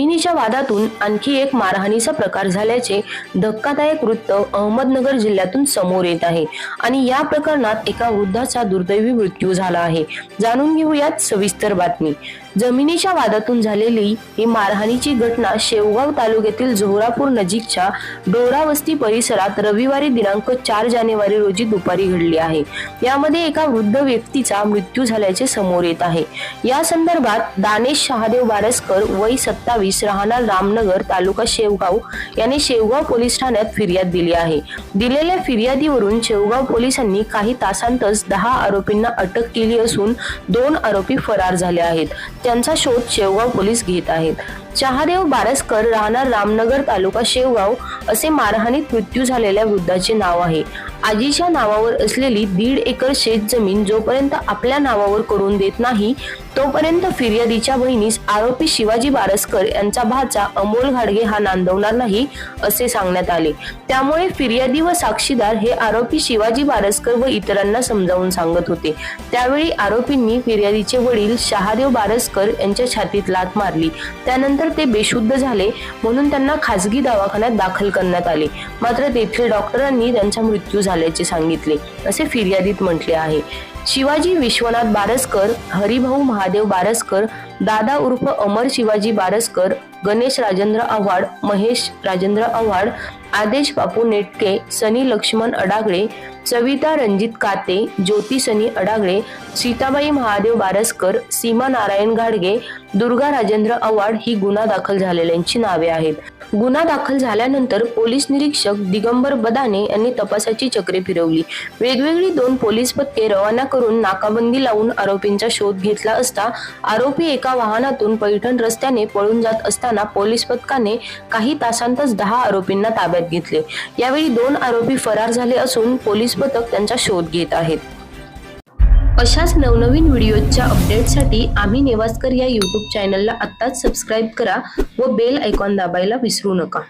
मिनीच्या वादातून आणखी एक मारहाणीचा प्रकार झाल्याचे धक्कादायक वृत्त अहमदनगर जिल्ह्यातून समोर येत आहे. आणि या प्रकरणात एका वृद्धाचा दुर्दैवी मृत्यू झाला आहे. जाणून घेऊयात सविस्तर बातमी. जमिनीच्या वादातून झालेली ही मारहाणीची घटना शेवगाव तालुक्यातील जोहरापूर नजीकच्या डोरावस्ती परिसरात रविवारी दिनांक चार जानेवारी रोजी दुपारी घडली आहे. यामध्ये एका वृद्ध व्यक्तीचा मृत्यू झाल्याचे समोर येत आहे. या संदर्भात दानेश शहादेव बारसकर वय सत्तावीस राहणार रामनगर तालुका शेवगाव याने शेवगाव पोलीस ठाण्यात फिर्याद दिली आहे. दिलेल्या फिर्यादीवरून शेवगाव पोलिसांनी काही तासांतच दहा आरोपींना अटक केली असून दोन आरोपी फरार झाले आहेत. त्यांचा शोध शेवगाव पोलीस घेत आहेत. चहादेव बारसकर राहणार रामनगर तालुका शेवगाव असे मारहाणीत मृत्यू झालेल्या वृद्धाचे नाव आहे. आजीच्या नावावर असलेली दीड एकर शेत जमीन जोपर्यंत आपल्या नावावर करून देत नाही तोपर्यंत फिर्यादीच्या बहिणीस आरोपी शिवाजी बारसकर यांचा भाचा अमोल घाडगे हा नांदवणार नाही असे सांगण्यात आले. त्यामुळे फिर्यादी व साक्षीदार हे आरोपी शिवाजी बारसकर व इतरांना समजावून सांगत होते. त्यावेळी आरोपींनी फिर्यादीचे वडील शहादेव बारसकर यांच्या छातीत लात मारली. त्यानंतर ते बेशुद्ध झाले म्हणून त्यांना खासगी दवाखान्यात दाखल करण्यात आले. मात्र तेथील डॉक्टरांनी त्यांचा मृत्यू झाल्याचे सांगितले असे फिर्यादीत म्हटले आहे. शिवाजी विश्वनाथ बारसकर हरिभाऊ महादेव बारसकर दादा उर्फ अमर शिवाजी बारसकर गणेश राजेंद्र आव्हाड महेश राजेंद्र आव्हाड आदेश बापू नेटके सनी लक्ष्मण अडागळे सविता रणजित काते ज्योती सनी अडागळे सीताबाई महादेव बारसकर सीमा नारायण घाडगे दुर्गा राजेंद्र आव्हाड ही गुन्हा दाखल झालेल्यांची नावे आहेत. गुन्हा दाखल झाल्यानंतर पोलीस निरीक्षक दिगंबर बदाने यांनी तपासाची चक्रे फिरवली. वेगवेगळी दोन पोलीस पथके रवाना करून नाकाबंदी लावून आरोपींचा शोध घेतला असता आरोपी एका वाहनातून पैठण रस्त्याने पळून जात असताना पोलीस पथकाने काही तासांतच दहा आरोपींना ताब्यात घेतले. यावेळी दोन आरोपी फरार झाले असून पोलीस पथक त्यांचा शोध घेत आहेत. अशाच नवनवीन व्हिडिओच्या अपडेटसाठी आम्ही नेवासकर या यूट्यूब चॅनलला आत्ताच सबस्क्राईब करा व बेल आयकॉन दाबायला विसरू नका.